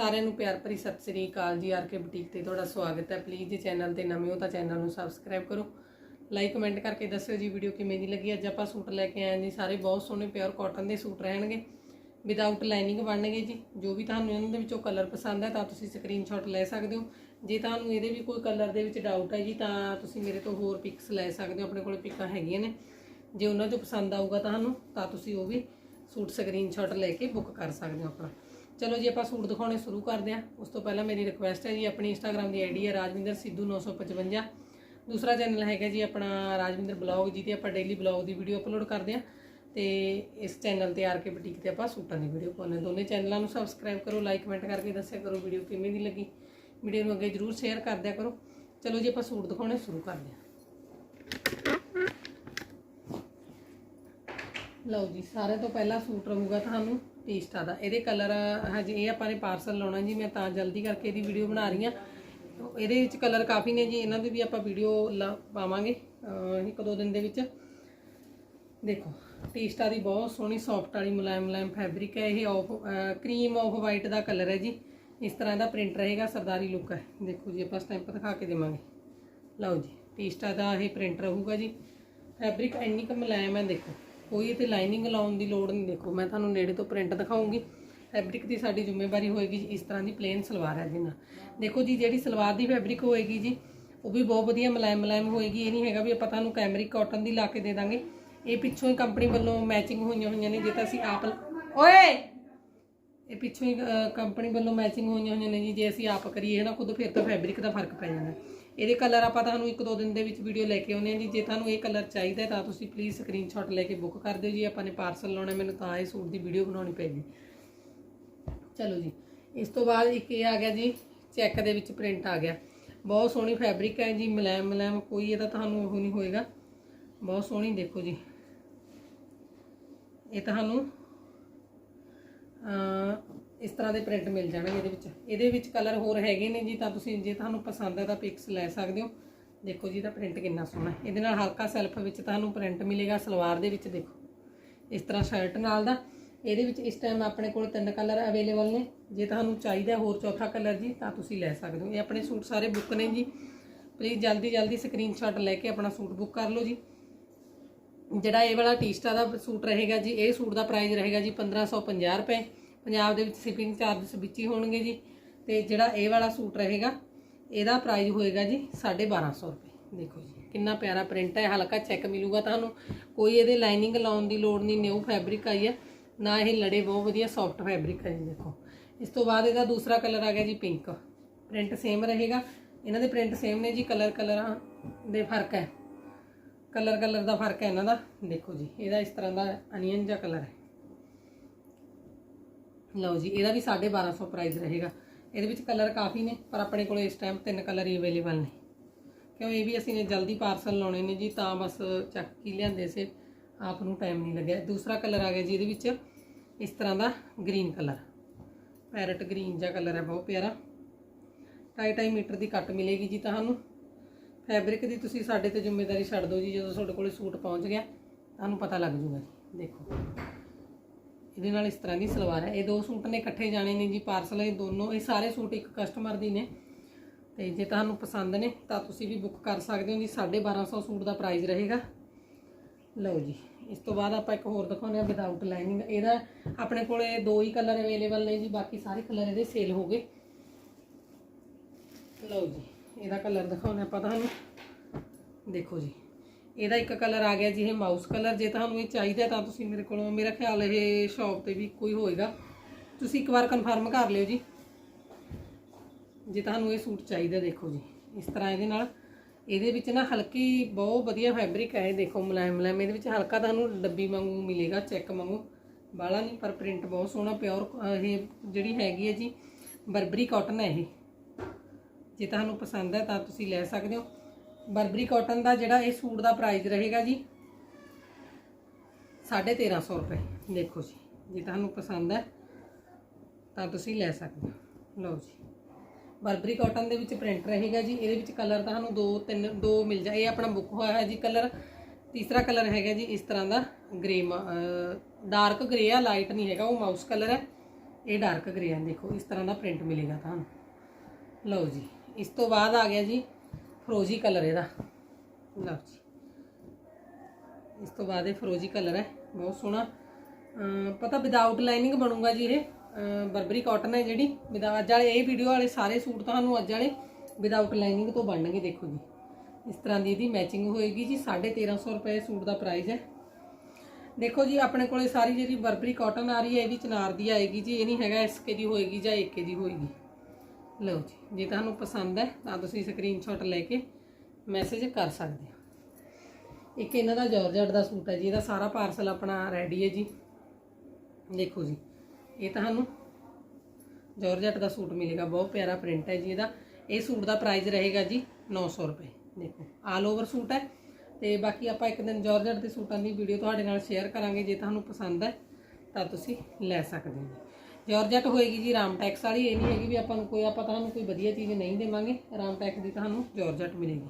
ਸਾਰਿਆਂ ਨੂੰ ਪਿਆਰ ਭਰੀ ਸਤਿ ਸ੍ਰੀ ਅਕਾਲ ਜੀ, ਆਰ ਕੇ ਬੁਟੀਕ ਤੇ ਤੁਹਾਡਾ ਸਵਾਗਤ ਹੈ। ਪਲੀਜ਼ ਜੇ ਚੈਨਲ ਤੇ ਨਵੇਂ ਹੋ ਤਾਂ ਚੈਨਲ ਨੂੰ ਸਬਸਕ੍ਰਾਈਬ ਕਰੋ। ਲਾਈਕ ਕਮੈਂਟ ਕਰਕੇ ਦੱਸਿਓ ਜੀ ਵੀਡੀਓ ਕਿਵੇਂ ਦੀ ਲੱਗੀ। ਅੱਜ ਆਪਾਂ ਸੂਟ ਲੈ ਕੇ ਆਏ ਜੀ, ਸਾਰੇ ਬਹੁਤ ਸੋਹਣੇ ਪਿਓਰ ਕਾਟਨ ਦੇ ਸੂਟ ਰਹਿਣਗੇ। ਵਿਦਆਊਟ ਲਾਈਨਿੰਗ ਬਣਨਗੇ ਜੀ। ਜੋ ਵੀ ਤੁਹਾਨੂੰ ਇਹਨਾਂ ਦੇ ਵਿੱਚੋਂ ਕਲਰ ਪਸੰਦ ਹੈ ਤਾਂ ਤੁਸੀਂ ਸਕਰੀਨਸ਼ਾਟ ਲੈ ਸਕਦੇ ਹੋ। ਜੇ ਤੁਹਾਨੂੰ ਇਹਦੇ ਵੀ ਕੋਈ ਕਲਰ ਦੇ ਵਿੱਚ ਡਾਊਟ ਹੈ ਜੀ, ਤਾਂ ਤੁਸੀਂ ਮੇਰੇ ਤੋਂ ਹੋਰ ਪਿਕਸ ਲੈ ਸਕਦੇ ਹੋ। ਆਪਣੇ ਕੋਲ ਪਿਕਾਂ ਹੈਗੀਆਂ ਨੇ। ਜੇ ਉਹਨਾਂ ਚੋਂ ਪਸੰਦ ਆਊਗਾ ਤੁਹਾਨੂੰ, ਤਾਂ ਤੁਸੀਂ ਉਹ ਵੀ ਸੂਟ ਸਕਰੀਨਸ਼ਾਟ ਲੈ ਕੇ ਬੁੱਕ ਕਰ ਸਕਦੇ ਹੋ ਆਪਣਾ। ਚਲੋ ਜੀ, ਆਪਾਂ ਸੂਟ ਦਿਖਾਉਣੇ ਸ਼ੁਰੂ ਕਰਦੇ ਹਾਂ। ਉਸ ਤੋਂ ਪਹਿਲਾਂ ਮੇਰੀ ਰਿਕੁਐਸਟ ਹੈ ਜੀ, ਆਪਣੀ ਇੰਸਟਾਗ੍ਰam ਦੀ ਆਈਡੀ ਹੈ ਰਾਜਵਿੰਦਰ ਸਿੱਧੂ 955 ਦੂਸਰਾ ਚੈਨਲ ਹੈਗਾ ਜੀ ਆਪਣਾ ਰਾਜਵਿੰਦਰ ਬਲੌਗ ਜਿਹਤੇ ਆਪਾਂ ਡੇਲੀ ਬਲੌਗ ਦੀ ਵੀਡੀਓ ਅਪਲੋਡ ਕਰਦੇ ਹਾਂ। ਤੇ ਇਸ ਚੈਨਲ ਤੇ ਆਰ ਕੇ ਬੁਟੀਕ ਤੇ ਆਪਾਂ ਸੂਟਾਂ ਦੀ ਵੀਡੀਓ ਪਾਉਂਦੇ ਹਾਂ। ਦੋਨੇ ਚੈਨਲਾਂ ਨੂੰ ਸਬਸਕ੍ਰਾਈਬ ਕਰੋ ਲਾਈਕ ਕਮੈਂਟ ਕਰਕੇ ਦੱਸਿਆ ਕਰੋ ਵੀਡੀਓ ਕਿਵੇਂ ਦੀ ਲੱਗੀ। ਵੀਡੀਓ ਨੂੰ ਅੱਗੇ ਜਰੂਰ ਸ਼ੇਅਰ ਕਰਦਿਆ ਕਰੋ। ਚਲੋ ਜੀ, ਆਪਾਂ ਸੂਟ ਦਿਖਾਉਣੇ ਸ਼ੁਰੂ ਕਰਦੇ ਹਾਂ। ਲਓ ਜੀ ਸਾਰੇ ਤੋਂ ਪਹਿਲਾ ਸੂਟ ਰਹੂਗਾ ਤੁਹਾਨੂੰ। ਟੀਸਟਾ ਦਾ ਇਹਦੇ ਕਲਰ ਹਜੇ ਇਹ ਆਪਾਂ ਨੇ ਪਾਰਸਲ ਲਾਉਣਾ ਜੀ, ਮੈਂ ਤਾਂ ਜਲਦੀ ਕਰਕੇ ਇਹਦੀ ਵੀਡੀਓ ਬਣਾ ਰਹੀ ਹਾਂ। ਇਹਦੇ ਵਿੱਚ ਕਲਰ ਕਾਫੀ ਨੇ ਜੀ, ਇਹਨਾਂ ਦੀ ਵੀ ਆਪਾਂ ਵੀਡੀਓ ਪਾਵਾਂਗੇ ਇੱਕ ਦੋ ਦਿਨ ਦੇ ਵਿੱਚ। ਦੇਖੋ ਟੀਸਟਾ ਦੀ ਬਹੁਤ ਸੋਹਣੀ ਸੌਫਟ ਵਾਲੀ ਮੁਲਾਇਮ ਮੁਲਾਇਮ ਫੈਬਰਿਕ ਹੈ। ਇਹ ਆਫ ਕਰੀਮ ਆਫ ਵਾਈਟ ਦਾ ਕਲਰ ਹੈ ਜੀ। ਇਸ ਤਰ੍ਹਾਂ ਦਾ ਪ੍ਰਿੰਟ ਰਹੇਗਾ, ਸਰਦਾਰੀ ਲੁੱਕ ਹੈ। ਦੇਖੋ ਜੀ, ਆਪਾਂ ਸਟੈਂਪ ਦਿਖਾ ਕੇ ਦੇਵਾਂਗੇ। ਲਓ ਜੀ ਟੀਸਟਾ ਦਾ ਇਹ ਪ੍ਰਿੰਟ ਰਹੂਗਾ ਜੀ। ਫੈਬਰਿਕ ਇੰਨੀ ਕੁ ਮੁਲਾਇਮ ਹੈ, ਦੇਖੋ। ਕੋਈ ਇਥੇ ਲਾਈਨਿੰਗ ਲਾਉਣ ਦੀ ਲੋੜ ਨਹੀਂ, ਦੇਖੋ ਮੈਂ ਤੁਹਾਨੂੰ ਨੇੜੇ ਤੋਂ ਪ੍ਰਿੰਟ ਦਿਖਾਉਂਗੀ। ਫੈਬਰਿਕ ਦੀ ਸਾਡੀ ਜ਼ਿੰਮੇਵਾਰੀ ਹੋਏਗੀ ਜੀ, ਇਸ ਤਰ੍ਹਾਂ ਦੀ ਪਲੇਨ ਸਲਵਾਰ ਹੈ ਜੀ ਨਾ। ਦੇਖੋ ਜੀ, ਜਿਹੜੀ ਸਲਵਾਰ ਦੀ ਫੈਬਰਿਕ ਹੋਏਗੀ ਜੀ, ਉਹ ਵੀ ਬਹੁਤ ਵਧੀਆ ਮਲਾਇਮ ਮਲਾਇਮ ਹੋਏਗੀ। ਇਹ ਨਹੀਂ ਹੈਗਾ ਵੀ ਆਪਾਂ ਤੁਹਾਨੂੰ ਕੈਮਰਿਕ ਕਾਟਨ ਦੀ ਲਾ ਕੇ ਦੇ ਦਾਂਗੇ। ਇਹ ਪਿੱਛੋਂ ਹੀ ਕੰਪਨੀ ਵੱਲੋਂ ਮੈਚਿੰਗ ਹੋਈਆਂ ਹੋਈਆਂ ਨੇ, ਜੇ ਤਾਂ ਅਸੀਂ ਆਪ ਓਏ! ਇਹ ਪਿੱਛੋਂ ਹੀ ਕੰਪਨੀ ਵੱਲੋਂ ਮੈਚਿੰਗ ਹੋਈਆਂ ਹੋਈਆਂ ਨੇ ਜੀ, ਜੇ ਅਸੀਂ ਆਪ ਕਰੀਏ ਨਾ, ਖੁਦ ਫਿਰ ਤਾਂ ਫੈਬਰਿਕ ਦਾ ਫ਼ਰਕ ਪੈ ਜਾਂਦਾ ਇਹਦੇ ਕਲਰ ਆਪਾਂ ਤੁਹਾਨੂੰ ਇੱਕ ਦੋ ਦਿਨ ਦੇ ਵਿੱਚ ਵੀਡੀਓ ਲੈ ਕੇ ਆਉਂਦੇ ਹਾਂ ਜੀ। ਜੇ ਤੁਹਾਨੂੰ ਇਹ ਕਲਰ ਚਾਹੀਦਾ ਤਾਂ ਤੁਸੀਂ ਪਲੀਜ਼ ਸਕਰੀਨਸ਼ਾਟ ਲੈ ਕੇ ਬੁੱਕ ਕਰ ਦਿਓ ਜੀ। ਆਪਾਂ ਨੇ ਪਾਰਸਲ ਲਾਉਣਾ, ਮੈਨੂੰ ਤਾਂ ਇਹ ਸੂਟ ਦੀ ਵੀਡੀਓ ਬਣਾਉਣੀ ਪੈਗੀ। ਚਲੋ ਜੀ, ਇਸ ਤੋਂ ਬਾਅਦ ਇੱਕ ਇਹ ਆ ਗਿਆ ਜੀ ਚੈੱਕ ਦੇ ਵਿੱਚ ਪ੍ਰਿੰਟ ਆ ਗਿਆ। ਬਹੁਤ ਸੋਹਣੀ ਫੈਬਰਿਕ ਹੈ ਜੀ, ਮਲੈਮ ਮਲੈਮ, ਕੋਈ ਇਹਦਾ ਤੁਹਾਨੂੰ ਉਹ ਨਹੀਂ ਹੋਏਗਾ। ਬਹੁਤ ਸੋਹਣੀ ਦੇਖੋ ਜੀ। ਇਹ ਤੁਹਾਨੂੰ ਇਸ ਤਰ੍ਹਾਂ ਦੇ ਪ੍ਰਿੰਟ ਮਿਲ ਜਾਣਗੇ ਇਹਦੇ ਵਿੱਚ। ਇਹਦੇ ਵਿੱਚ ਕਲਰ ਹੋਰ ਹੈਗੇ ਨੇ ਜੀ, ਤਾਂ ਤੁਸੀਂ ਜੇ ਤੁਹਾਨੂੰ ਪਸੰਦ ਹੈ ਤਾਂ ਪਿਕਸ ਲੈ ਸਕਦੇ ਹੋ। ਦੇਖੋ ਜੀ, ਇਹਦਾ ਪ੍ਰਿੰਟ ਕਿੰਨਾ ਸੋਹਣਾ ਇਹਦੇ ਨਾਲ ਹਲਕਾ ਸੈਲਫ ਵਿੱਚ ਤੁਹਾਨੂੰ ਪ੍ਰਿੰਟ ਮਿਲੇਗਾ, ਸਲਵਾਰ ਦੇ ਵਿੱਚ ਦੇਖੋ। ਇਸ ਤਰ੍ਹਾਂ ਸ਼ਰਟ ਨਾਲ ਦਾ। ਇਹਦੇ ਵਿੱਚ ਇਸ ਟਾਈਮ ਆਪਣੇ ਕੋਲ ਤਿੰਨ ਕਲਰ ਅਵੇਲੇਬਲ ਨੇ। ਜੇ ਤੁਹਾਨੂੰ ਚਾਹੀਦਾ ਹੋਰ ਚੌਥਾ ਕਲਰ ਜੀ, ਤਾਂ ਤੁਸੀਂ ਲੈ ਸਕਦੇ ਹੋ। ਇਹ ਆਪਣੇ ਸੂਟ ਸਾਰੇ ਬੁੱਕ ਨੇ ਜੀ। ਪਲੀਜ਼ ਜਲਦੀ ਜਲਦੀ ਸਕਰੀਨਸ਼ਾਟ ਲੈ ਕੇ ਆਪਣਾ ਸੂਟ ਬੁੱਕ ਕਰ ਲਓ ਜੀ। ਜਿਹੜਾ ਇਹ ਵਾਲਾ ਟੀਸਟਾ ਦਾ ਸੂਟ ਰਹੇਗਾ ਜੀ, ਇਹ ਸੂਟ ਦਾ ਪ੍ਰਾਈਸ ਰਹੇਗਾ ਜੀ 1550 ਰੁਪਏ। ਪੰਜਾਬ ਦੇ ਵਿੱਚ ਸ਼ਿਪਿੰਗ ਚਾਰजेस ਵਿੱਚ ਹੀ ਹੋਣਗੇ ਜੀ। ਤੇ ਜਿਹੜਾ ਇਹ ਵਾਲਾ ਸੂਟ ਰਹੇਗਾ, ਇਹਦਾ ਪ੍ਰਾਈਸ ਹੋਏਗਾ ਜੀ 1250 ਰੁਪਏ। ਦੇਖੋ ਜੀ, ਕਿੰਨਾ ਪਿਆਰਾ ਪ੍ਰਿੰਟ ਹੈ ਹਲਕਾ ਚੈੱਕ ਮਿਲੂਗਾ ਤੁਹਾਨੂੰ। ਕੋਈ ਇਹਦੇ ਲਾਈਨਿੰਗ ਲਾਉਣ ਦੀ ਲੋੜ ਨਹੀਂ ਨਿਊ ਫੈਬਰਿਕ ਆਈ ਹੈ ਨਾ ਇਹ ਲੜੇ ਬਹੁਤ ਵਧੀਆ ਸੌਫਟ ਫੈਬਰਿਕ ਹੈ ਜੀ, ਦੇਖੋ। ਇਸ ਤੋਂ ਬਾਅਦ ਇਹਦਾ ਦੂਸਰਾ ਕਲਰ ਆ ਗਿਆ ਜੀ ਪਿੰਕ ਪ੍ਰਿੰਟ ਸੇਮ ਰਹੇਗਾ। ਇਹਨਾਂ ਦੇ ਪ੍ਰਿੰਟ ਸੇਮ ਨੇ ਜੀ ਕਲਰ ਕਲਰਾਂ ਦੇ ਫ਼ਰਕ ਹੈ। ਕਲਰ ਕਲਰ ਦਾ ਫ਼ਰਕ ਹੈ ਇਹਨਾਂ ਦਾ। ਦੇਖੋ ਜੀ, ਇਹਦਾ ਇਸ ਤਰ੍ਹਾਂ ਦਾ ਅਨੀਅਨ ਜਿਹਾ ਕਲਰ ਹੈ। ਲਓ ਜੀ, ਇਹਦਾ ਵੀ 1250 ਪ੍ਰਾਈਸ ਰਹੇਗਾ। ਇਹਦੇ ਵਿੱਚ ਕਲਰ ਕਾਫੀ ਨੇ, ਪਰ ਆਪਣੇ ਕੋਲ ਇਸ ਟਾਈਮ ਤਿੰਨ ਕਲਰ ਹੀ ਅਵੇਲੇਬਲ ਨੇ। ਕਿਉਂ, ਇਹ ਵੀ ਅਸੀਂ ਨੇ ਜਲਦੀ ਪਾਰਸਲ ਲਾਉਣੇ ਨੇ ਜੀ, ਤਾਂ ਬਸ ਚੱਕ ਹੀ ਲਿਆਂਦੇ ਸੀ। ਆਪ ਨੂੰ ਟਾਈਮ ਨਹੀਂ ਲੱਗਿਆ। ਦੂਸਰਾ ਕਲਰ ਆ ਗਿਆ ਜੀ, ਇਹਦੇ ਵਿੱਚ ਇਸ ਤਰ੍ਹਾਂ ਦਾ ਗ੍ਰੀਨ ਕਲਰ ਪੈਰਟ ਗ੍ਰੀਨ ਜਿਹਾ ਕਲਰ ਹੈ, ਬਹੁਤ ਪਿਆਰਾ। 2.5 ਮੀਟਰ ਦੀ ਕੱਟ ਮਿਲੇਗੀ ਜੀ ਤੁਹਾਨੂੰ। ਫੈਬਰਿਕ ਦੀ ਤੁਸੀਂ ਸਾਡੇ ਤੇ ਜ਼ਿੰਮੇਵਾਰੀ ਛੱਡ ਦਿਓ ਜੀ, ਜਦੋਂ ਤੁਹਾਡੇ ਕੋਲੇ ਸੂਟ ਪਹੁੰਚ ਗਿਆ, ਤੁਹਾਨੂੰ ਪਤਾ ਲੱਗ ਜੂਗਾ ਜੀ। ਦੇਖੋ। ਇਹਦੇ ਨਾਲ ਇਸ ਤਰ੍ਹਾਂ ਦੀ ਸਲਵਾਰ ਹੈ। ਇਹ ਦੋ ਸੂਟ ਨੇ, ਇਕੱਠੇ ਜਾਣੇ ਨੇ ਜੀ ਪਾਰਸਲ ਇਹ ਦੋਨੋਂ, ਇਹ ਸਾਰੇ ਸੂਟ ਇੱਕ ਕਸਟਮਰ ਦੀ ਨੇ। ਤੇ ਜੇ ਤੁਹਾਨੂੰ ਪਸੰਦ ਨੇ, ਤਾਂ ਤੁਸੀਂ ਵੀ ਬੁੱਕ ਕਰ ਸਕਦੇ ਹੋ ਜੀ। 1250 ਸੂਟ ਦਾ ਪ੍ਰਾਈਸ ਰਹੇਗਾ। ਲਓ ਜੀ, ਇਸ ਤੋਂ ਬਾਅਦ ਆਪਾਂ ਇੱਕ ਹੋਰ ਦਿਖਾਉਂਦੇ ਆ ਵਿਦਆਊਟ ਲਾਈਨਿੰਗ ਇਹਦਾ ਆਪਣੇ ਕੋਲੇ ਦੋ ਹੀ ਕਲਰ ਅਵੇਲੇਬਲ ਨੇ ਜੀ, ਬਾਕੀ ਸਾਰੇ ਕਲਰ ਇਹਦੇ ਸੇਲ ਹੋ ਗਏ। ਲਓ ਜੀ, ਇਹਦਾ ਕਲਰ ਦਿਖਾਉਂਦੇ ਆਪਾਂ ਤੁਹਾਨੂੰ। ਦੇਖੋ ਜੀ ਇਹਦਾ ਇੱਕ ਕਲਰ ਆ ਗਿਆ ਜੀ, ਇਹ ਮਾਊਸ ਕਲਰ। ਜੇ ਤੁਹਾਨੂੰ ਇਹ ਚਾਹੀਦਾ ਤਾਂ ਤੁਸੀਂ ਮੇਰੇ ਕੋਲੋਂ, ਮੇਰਾ ਖਿਆਲ ਇਹ ਸ਼ਾਪ ਤੇ ਵੀ ਕੋਈ ਹੋਏਗਾ। ਤੁਸੀਂ ਇੱਕ ਵਾਰ ਕਨਫਰਮ ਕਰ ਲਿਓ ਜੀ। ਜੇ ਤੁਹਾਨੂੰ ਇਹ ਸੂਟ ਚਾਹੀਦਾ, ਦੇਖੋ ਜੀ। ਇਸ ਤਰ੍ਹਾਂ ਇਹਦੇ ਨਾਲ, ਇਹਦੇ ਵਿੱਚ ਨਾ ਹਲਕੀ ਬਹੁਤ ਵਧੀਆ ਫੈਬਰਿਕ ਹੈ, ਇਹ ਦੇਖੋ, ਮੁਲਾਇਮ ਮੁਲਾਇਮ। ਇਹਦੇ ਵਿੱਚ ਹਲਕਾ ਤੁਹਾਨੂੰ ਡੱਬੀ ਵਾਂਗੂ ਮਿਲੇਗਾ ਚੈੱਕ ਵਾਂਗੂ। ਬਾਲਾ ਨਹੀਂ, ਪਰ ਪ੍ਰਿੰਟ ਬਹੁਤ ਸੋਹਣਾ ਪਿਓਰ ਇਹ ਜਿਹੜੀ ਹੈਗੀ ਹੈ ਜੀ, ਬਰਬਰੀ ਕਾਟਨ ਹੈ ਇਹ। ਜੇ ਤੁਹਾਨੂੰ ਪਸੰਦ ਹੈ ਤਾਂ ਤੁਸੀਂ ਲੈ ਸਕਦੇ ਹੋ। ਬਰਬਰੀ ਕਾਟਨ ਦਾ ਜਿਹੜਾ ਇਹ ਸੂਟ ਦਾ ਪ੍ਰਾਈਸ ਰਹੇਗਾ ਜੀ 1350 ਰੁਪਏ। ਦੇਖੋ ਜੀ, ਜੇ ਤੁਹਾਨੂੰ ਪਸੰਦ ਹੈ, ਤਾਂ ਤੁਸੀਂ ਲੈ ਸਕਦੇ ਹੋ। ਲਓ ਜੀ, ਬਰਬਰੀ ਕਾਟਨ ਦੇ ਵਿੱਚ ਪ੍ਰਿੰਟ ਰਹੇਗਾ ਜੀ। ਇਹਦੇ ਵਿੱਚ ਕਲਰ ਤੁਹਾਨੂੰ ਦੋ, ਤਿੰਨ, ਦੋ ਮਿਲ ਜਾ ਇਹ ਆਪਣਾ ਬੁੱਕ ਹੋਇਆ ਹੈ ਜੀ ਕਲਰ ਤੀਸਰਾ ਕਲਰ ਹੈਗਾ ਜੀ ਇਸ ਤਰ੍ਹਾਂ ਦਾ ਗ੍ਰੇ ਡਾਰਕ ਗ੍ਰੇ ਆ ਲਾਈਟ ਨਹੀਂ ਹੈਗਾ, ਉਹ ਮਾਊਸ ਕਲਰ ਹੈ। ਇਹ ਡਾਰਕ ਗ੍ਰੇ ਆ, ਦੇਖੋ, ਇਸ ਤਰ੍ਹਾਂ ਦਾ ਪ੍ਰਿੰਟ ਮਿਲੇਗਾ ਤੁਹਾਨੂੰ। ਲਓ ਜੀ, ਇਸ ਤੋਂ ਬਾਅਦ ਆ ਗਿਆ ਜੀ ਫਰੋਜੀ ਕਲਰ ਇਹਦਾ। ਲਓ ਜੀ। ਇਸ ਤੋਂ ਬਾਅਦ ਇਹ ਫਰੋਜੀ ਕਲਰ ਹੈ ਬਹੁਤ ਸੋਹਣਾ। ਪਤਾ ਵਿਦਆਊਟ ਲਾਈਨਿੰਗ ਬਣੂਗਾ ਜੀ ਇਹ। ਬਰਬਰੀ ਕਾਟਨ ਹੈ ਜਿਹੜੀ। ਅੱਜ ਵਾਲੇ ਇਹ ਵੀਡੀਓ ਵਾਲੇ ਸਾਰੇ ਸੂਟ ਤੁਹਾਨੂੰ ਅੱਜ ਵਾਲੇ ਵਿਦਆਊਟ ਲਾਈਨਿੰਗ ਤੋਂ ਬਣਨਗੇ ਦੇਖੋ ਜੀ। ਇਸ ਤਰ੍ਹਾਂ ਦੀ ਇਹਦੀ ਮੈਚਿੰਗ ਹੋਏਗੀ ਜੀ। 1350 ਰੁਪਏ ਸੂਟ ਦਾ ਪ੍ਰਾਈਸ ਹੈ। ਦੇਖੋ ਜੀ ਆਪਣੇ ਕੋਲੇ ਸਾਰੀ ਜਿਹੜੀ ਬਰਬਰੀ ਕਾਟਨ ਆ ਰਹੀ ਹੈ ਇਹ ਵੀ ਚਨਾਰ ਦੀ ਆਏਗੀ ਜੀ। ਇਹ ਨਹੀਂ ਹੈਗਾ ਐਸਕੇ ਦੀ ਹੋਏਗੀ ਜਾਂ ਏਕੇ ਦੀ ਹੋਏਗੀ। ਲਓ ਜੀ, ਜੇ ਤੁਹਾਨੂੰ ਪਸੰਦ ਹੈ ਤਾਂ ਤੁਸੀਂ ਸਕਰੀਨਸ਼ਾਟ ਲੈ ਕੇ ਮੈਸੇਜ ਕਰ ਸਕਦੇ ਹੋ। ਇੱਕ ਇਹਨਾਂ ਦਾ ਜਾਰਜਟ ਦਾ ਸੂਟ ਹੈ ਜੀ, ਇਹਦਾ ਸਾਰਾ ਪਾਰਸਲ ਆਪਣਾ ਰੈਡੀ ਹੈ ਜੀ। ਦੇਖੋ ਜੀ, ਇਹ ਤੁਹਾਨੂੰ ਜਾਰਜਟ ਦਾ ਸੂਟ ਮਿਲੇਗਾ, ਬਹੁਤ ਪਿਆਰਾ ਪ੍ਰਿੰਟ ਹੈ ਜੀ ਇਹਦਾ। ਇਹ ਸੂਟ ਦਾ ਪ੍ਰਾਈਸ ਰਹੇਗਾ ਜੀ 900 ਰੁਪਏ। ਦੇਖੋ ਆਲ ਓਵਰ ਸੂਟ ਹੈ। ਤੇ ਬਾਕੀ ਆਪਾਂ ਇੱਕ ਦਿਨ ਜਾਰਜਟ ਦੇ ਸੂਟਾਂ ਦੀ ਵੀਡੀਓ ਤੁਹਾਡੇ ਨਾਲ ਸ਼ੇਅਰ ਕਰਾਂਗੇ, ਜੇ ਤੁਹਾਨੂੰ ਪਸੰਦ ਹੈ ਤਾਂ ਤੁਸੀਂ ਲੈ ਸਕਦੇ ਹੋ। ਜਾਰਜਟ ਹੋਏਗੀ ਜੀ ਰਾਮਟੈਕਸ ਵਾਲੀ, ਇਹ ਨਹੀਂ ਹੈਗੀ ਵੀ ਆਪਾਂ ਨੂੰ ਕੋਈ ਆਪਾਂ ਤੁਹਾਨੂੰ ਕੋਈ ਵਧੀਆ ਚੀਜ਼ ਨਹੀਂ ਦੇਵਾਂਗੇ। ਰਾਮਟੈਕਸ ਦੀ ਤੁਹਾਨੂੰ ਜਾਰਜਟ ਮਿਲੇਗੀ।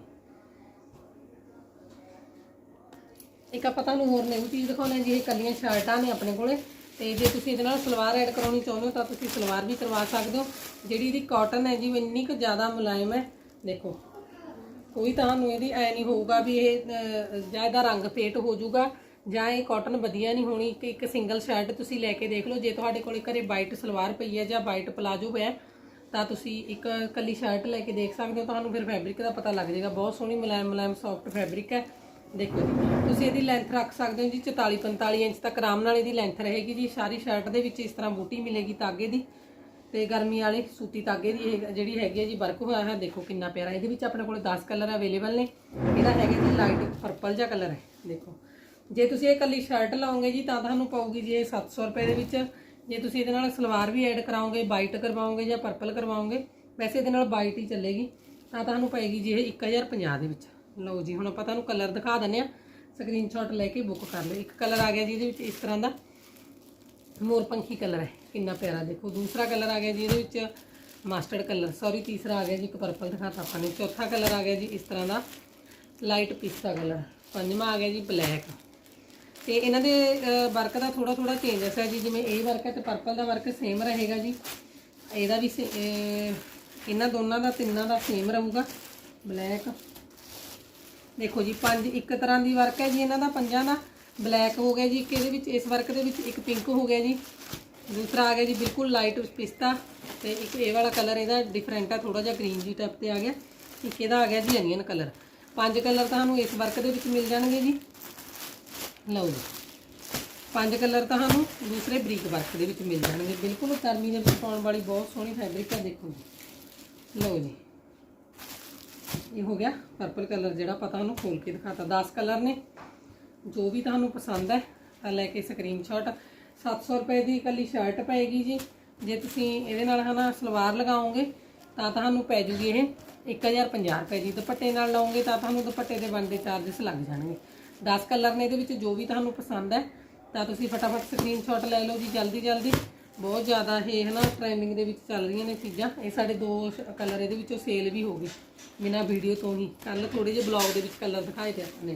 ਇੱਕ ਆਪਾਂ ਤੁਹਾਨੂੰ ਹੋਰ ਨਵੀਂ ਚੀਜ਼ ਦਿਖਾਉਣਾ ਜੀ, ਇਹ ਕੱਲੀਆਂ ਸ਼ਰਟਾਂ ਨੇ ਆਪਣੇ ਕੋਲੇ। ਤੇ ਜੇ ਤੁਸੀਂ ਇਹਦੇ ਨਾਲ ਸਲਵਾਰ ਐਡ ਕਰਾਉਣੀ ਚਾਹੁੰਦੇ ਹੋ, ਤਾਂ ਤੁਸੀਂ ਸਲਵਾਰ ਵੀ ਕਰਵਾ ਸਕਦੇ ਹੋ। ਜਿਹੜੀ ਇਹਦੀ ਕਾਟਨ ਹੈ ਜੀ, ਉਹ ਇੰਨੀ ਕੁ ਜ਼ਿਆਦਾ ਮੁਲਾਇਮ ਹੈ। ਦੇਖੋ, ਕੋਈ ਤੁਹਾਨੂੰ ਇਹਦੀ ਐ ਨਹੀਂ ਹੋਊਗਾ ਵੀ ਇਹ ਜਾਂ ਇਹਦਾ ਰੰਗ ਫੇਟ ਹੋ ਜਾਊਗਾ। ਜਾਂ ਇਹ ਕਾਟਨ ਵਧੀਆ ਨਹੀਂ ਹੋਣੀ ਕਿ ਇੱਕ ਸਿੰਗਲ ਸ਼ਰਟ ਤੁਸੀਂ ਲੈ ਕੇ ਦੇਖ ਲਓ ਜੇ ਤੁਹਾਡੇ ਕੋਲੇ ਘਰੇ ਵਾਈਟ ਸਲਵਾਰ ਪਈ ਹੈ ਜਾਂ ਵਾਈਟ ਪਲਾਜੋ ਪਿਆ ਹੈ, ਤਾਂ ਤੁਸੀਂ ਇੱਕ ਕੱਲੀ ਸ਼ਰਟ ਲੈ ਕੇ ਦੇਖ ਸਕਦੇ ਹੋ ਤੁਹਾਨੂੰ ਫਿਰ ਫੈਬਰਿਕ ਦਾ ਪਤਾ ਲੱਗ ਜਾਏਗਾ। ਬਹੁਤ ਸੋਹਣੀ ਮੁਲਾਇਮ ਮੁਲਾਇਮ ਸੌਫਟ ਫੈਬਰਿਕ ਹੈ। ਦੇਖੋ ਜੀ ਤੁਸੀਂ ਇਹਦੀ ਲੈਂਥ ਰੱਖ ਸਕਦੇ ਹੋ ਜੀ 44 45 ਇੰਚ ਤੱਕ ਆਰਾਮ ਨਾਲ ਇਹਦੀ ਲੈਂਥ ਰਹੇਗੀ ਜੀ। ਸਾਰੀ ਸ਼ਰਟ ਦੇ ਵਿੱਚ ਇਸ ਤਰ੍ਹਾਂ ਬੂਟੀ ਮਿਲੇਗੀ ਤਾਗੇ ਦੀ ਤੇ ਗਰਮੀ ਵਾਲੇ ਸੂਤੀ ਤਾਗੇ ਦੀ ਇਹ ਜਿਹੜੀ ਹੈਗੀ ਹੈ ਜੀ ਵਰਕ ਹੋਇਆ ਹੈ ਦੇਖੋ ਕਿੰਨਾ ਪਿਆਰਾ ਇਹਦੇ ਵਿੱਚ ਆਪਣੇ ਕੋਲ 10 ਕਲਰ ਅਵੇਲੇਬਲ ਨੇ। ਇਹਦਾ ਹੈਗਾ ਜੀ ਲਾਈਟ ਪਰਪਲ ਜਿਹਾ ਕਲਰ ਹੈ। ਦੇਖੋ ਜੇ ਤੁਸੀਂ ਇਹ ਕੱਲੀ ਸ਼ਰਟ ਲਾਓਗੇ ਜੀ, ਤਾਂ ਤੁਹਾਨੂੰ ਪਊਗੀ ਜੀ ਇਹ 700 ਰੁਪਏ ਦੇ ਵਿੱਚ। ਜੇ ਤੁਸੀਂ ਇਹਦੇ ਨਾਲ ਸਲਵਾਰ ਵੀ ਐਡ ਕਰਾਓਗੇ ਵਾਈਟ ਕਰਵਾਓਗੇ ਜਾਂ ਪਰਪਲ ਕਰਵਾਓਗੇ, ਵੈਸੇ ਇਹਦੇ ਨਾਲ ਵਾਈਟ ਹੀ ਚੱਲੇਗੀ। ਤਾਂ ਤੁਹਾਨੂੰ ਪਏਗੀ ਜੀ ਇਹ 1050 ਦੇ ਵਿੱਚ। ਲਓ ਜੀ, ਹੁਣ ਆਪਾਂ ਤੁਹਾਨੂੰ ਕਲਰ ਦਿਖਾ ਦਿੰਨੇ ਆ ਸਕਰੀਨਸ਼ਾਟ ਲੈ ਕੇ ਬੁੱਕ ਕਰ ਲਓ। ਇੱਕ ਕਲਰ ਆ ਗਿਆ ਜੀ ਇਹਦੇ ਵਿੱਚ ਇਸ ਤਰ੍ਹਾਂ ਦਾ। ਮੋਰਪੰਖੀ ਕਲਰ ਹੈ। ਕਿੰਨਾ ਪਿਆਰਾ ਦੇਖੋ। ਦੂਸਰਾ ਕਲਰ ਆ ਗਿਆ ਜੀ ਇਹਦੇ ਵਿੱਚ ਮਸਟਰਡ ਕਲਰ ਸੌਰੀ ਤੀਸਰਾ ਆ ਗਿਆ ਜੀ, ਇੱਕ ਪਰਪਲ ਦਿਖਾਤਾ ਆਪਾਂ ਨੇ। ਚੌਥਾ ਕਲਰ ਆ ਗਿਆ ਜੀ ਇਸ ਤਰ੍ਹਾਂ ਦਾ। ਲਾਈਟ ਪਿਸਤਾ ਕਲਰ ਪੰਜਵਾਂ ਆ ਗਿਆ ਜੀ ਬਲੈਕ ਤੇ ਇਹਨਾਂ ਦੇ ਵਰਕ ਦਾ ਥੋੜਾ ਥੋੜਾ ਚੇਂਜਸ ਹੈ ਜੀ, ਜਿਵੇਂ ਇਹ ਵਰਕ ਹੈ ਤੇ ਪਰਪਲ ਦਾ ਵਰਕ ਸੇਮ ਰਹੇਗਾ ਜੀ। ਇਹਦਾ ਵੀ ਸੇ- ਇਹਨਾਂ ਦੋਨਾਂ ਦਾ, ਤਿੰਨਾਂ ਦਾ ਸੇਮ ਰਹੂਗਾ। ਬਲੈਕ ਦੇਖੋ ਜੀ, ਪੰਜ, ਇੱਕ ਤਰ੍ਹਾਂ ਦੀ ਵਰਕ ਹੈ ਜੀ ਇਹਨਾਂ ਦਾ, ਪੰਜਾਂ ਦਾ। ਬਲੈਕ ਹੋ ਗਿਆ ਜੀ, ਇੱਕ ਇਹਦੇ ਵਿੱਚ, ਇਸ ਵਰਕ ਦੇ ਵਿੱਚ ਇੱਕ ਪਿੰਕ ਹੋ ਗਿਆ ਜੀ। ਦੂਸਰਾ ਆ ਗਿਆ ਜੀ, ਬਿਲਕੁਲ ਲਾਈਟ ਪਿਸਤਾ। ਤੇ ਇੱਕ ਇਹ ਵਾਲਾ ਕਲਰ ਇਹਦਾ ਡਿਫਰੈਂਟ ਆ ਥੋੜਾ ਜਿਹਾ ਗ੍ਰੀਨ ਜੀ ਟਾਈਪ ਤੇ ਆ ਗਿਆ। ਇੱਕ ਇਹਦਾ ਆ ਗਿਆ ਜੀ ਅਨੀਅਨ ਕਲਰ ਪੰਜ ਕਲਰ ਤੁਹਾਨੂੰ ਇਸ ਵਰਕ ਦੇ ਵਿੱਚ ਮਿਲ ਜਾਣਗੇ ਜੀ। ਲਓ ਜੀ। ਪੰਜ ਕਲਰ ਤੁਹਾਨੂੰ ਦੂਸਰੇ ਬਰੀਕ ਵਰਕ ਦੇ ਵਿੱਚ ਮਿਲ ਜਾਣਗੇ। ਬਿਲਕੁਲ ਗਰਮੀ ਦੇ ਵਿੱਚ ਪਾਉਣ ਵਾਲੀ ਬਹੁਤ ਸੋਹਣੀ ਫੈਬਰਿਕ ਹੈ ਦੇਖੋ ਜੀ। ਲਓ ਜੀ। ਇਹ ਹੋ ਗਿਆ ਪਰਪਲ ਕਲਰ ਜਿਹੜਾ ਪਤਾ ਉਹਨੂੰ ਖੋਲ ਕੇ ਦਿਖਾਤਾ। 10 ਕਲਰ ਨੇ। ਜੋ ਵੀ ਤੁਹਾਨੂੰ ਪਸੰਦ ਹੈ, ਤਾਂ ਲੈ ਕੇ ਸਕਰੀਨਸ਼ਾਟ 700 ਰੁਪਏ ਦੀ ਇਕੱਲੀ ਸ਼ਰਟ ਪਏਗੀ ਜੀ। ਜੇ ਤੁਸੀਂ ਇਹਦੇ ਨਾਲ ਹਨਾ ਸਲਵਾਰ ਲਗਾਓਗੇ, ਤਾਂ ਤੁਹਾਨੂੰ ਪੈ ਜੂਗੀ ਇਹ 1050 ਰੁਪਏ ਦੀ ਦੁਪੱਟੇ ਨਾਲ ਲਾਓਗੇ, ਤਾਂ ਤੁਹਾਨੂੰ ਦੁਪੱਟੇ ਦੇ ਬਣਦੇ ਚਾਰजेस ਲੱਗ ਜਾਣਗੇ। 10 ਕਲਰ ਨੇ ਇਹਦੇ ਵਿੱਚ ਜੋ ਵੀ ਤੁਹਾਨੂੰ ਪਸੰਦ ਹੈ, ਤਾਂ ਤੁਸੀਂ ਫਟਾਫਟ ਸਕਰੀਨਸ਼ਾਟ ਲੈ ਲਓ ਜੀ, ਜਲਦੀ ਜਲਦੀ। ਬਹੁਤ ਜ਼ਿਆਦਾ ਇਹ ਹਨਾ ਟ੍ਰੈਂਡਿੰਗ ਦੇ ਵਿੱਚ ਚੱਲ ਰਹੀਆਂ ਨੇ ਚੀਜ਼ਾਂ। ਇਹ ਸਾਡੇ ਦੋ ਕਲਰ ਇਹਦੇ ਵਿੱਚੋਂ ਸੇਲ ਵੀ ਹੋ ਗਏ, ਬਿਨਾਂ ਵੀਡੀਓ ਤੋਂ ਹੀ। ਕੱਲ ਥੋੜੇ ਜਿਹੇ ਬਲੌਗ ਦੇ ਵਿੱਚ ਕਲਰ ਦਿਖਾਏ ਤੇ ਆਪਾਂ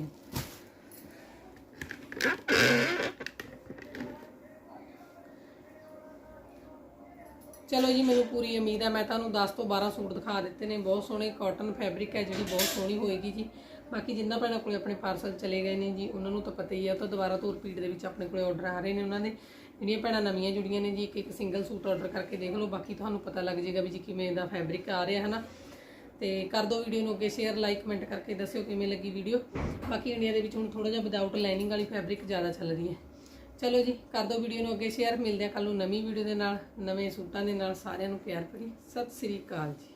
ਚਲੋ ਜੀ, ਮੈਨੂੰ ਪੂਰੀ ਉਮੀਦ ਹੈ, ਮੈਂ ਤੁਹਾਨੂੰ 10 ਤੋਂ 12 ਸੂਟ ਦਿਖਾ ਦਿੱਤੇ ਨੇ। ਬਹੁਤ ਸੋਹਣੇ ਕਾਟਨ ਫੈਬਰਿਕ ਹੈ, ਜਿਹੜੀ ਬਹੁਤ ਸੋਹਣੀ ਹੋਏਗੀ ਜੀ। ਬਾਕੀ ਜਿੰਨਾ ਭੈਣਾਂ ਕੋਲੇ ਆਪਣੇ ਪਾਰਸਲ ਚਲੇ ਗਏ ਨੇ ਜੀ, ਉਹਨਾਂ ਨੂੰ ਤਾਂ ਪਤਾ ਹੀ ਆ ਤਾਂ ਦੁਬਾਰਾ ਤੋਂ ਰਿਪੀਟ ਦੇ ਵਿੱਚ ਆਪਣੇ ਕੋਲੇ ਆਰਡਰ ਆ ਰਹੇ ਨੇ ਉਹਨਾਂ ਦੇ। ਜਿਹੜੀਆਂ ਭੈਣਾਂ ਨਵੀਆਂ ਜੁੜੀਆਂ ਨੇ ਜੀ, ਇੱਕ ਇੱਕ ਸਿੰਗਲ ਸੂਟ ਆਰਡਰ ਕਰਕੇ ਦੇਖ ਲਓ, ਬਾਕੀ ਤੁਹਾਨੂੰ ਪਤਾ ਲੱਗ ਜਾਏਗਾ ਵੀ ਜੀ ਕਿਵੇਂ ਦਾ ਫੈਬਰਿਕ ਆ ਰਿਹਾ ਹੈ ਨਾ ਤੇ ਕਰ ਦਿਓ ਵੀਡੀਓ ਨੂੰ ਅੱਗੇ ਸ਼ੇਅਰ ਲਾਈਕ ਕਮੈਂਟ ਕਰਕੇ ਦੱਸਿਓ ਕਿਵੇਂ ਲੱਗੀ ਵੀਡੀਓ ਬਾਕੀ ਇੰਡੀਆ ਦੇ ਵਿੱਚ ਹੁਣ ਥੋੜਾ ਜਿਹਾ ਵਿਦਆਊਟ ਲਾਈਨਿੰਗ ਵਾਲੀ ਫੈਬਰਿਕ ਜ਼ਿਆਦਾ ਚੱਲ ਰਹੀ ਹੈ। ਚਲੋ ਜੀ, ਕਰ ਦਿਓ ਵੀਡੀਓ ਨੂੰ ਅੱਗੇ ਸ਼ੇਅਰ ਮਿਲਦੇ ਆ ਕੱਲ ਨੂੰ ਨਵੀਂ ਵੀਡੀਓ ਦੇ ਨਾਲ, ਨਵੇਂ ਸੂਟਾਂ ਦੇ ਨਾਲ, ਸਾਰਿਆਂ ਨੂੰ ਪਿਆਰ ਭਰੀ। ਸਤਿ ਸ੍ਰੀ ਅਕਾਲ ਜੀ।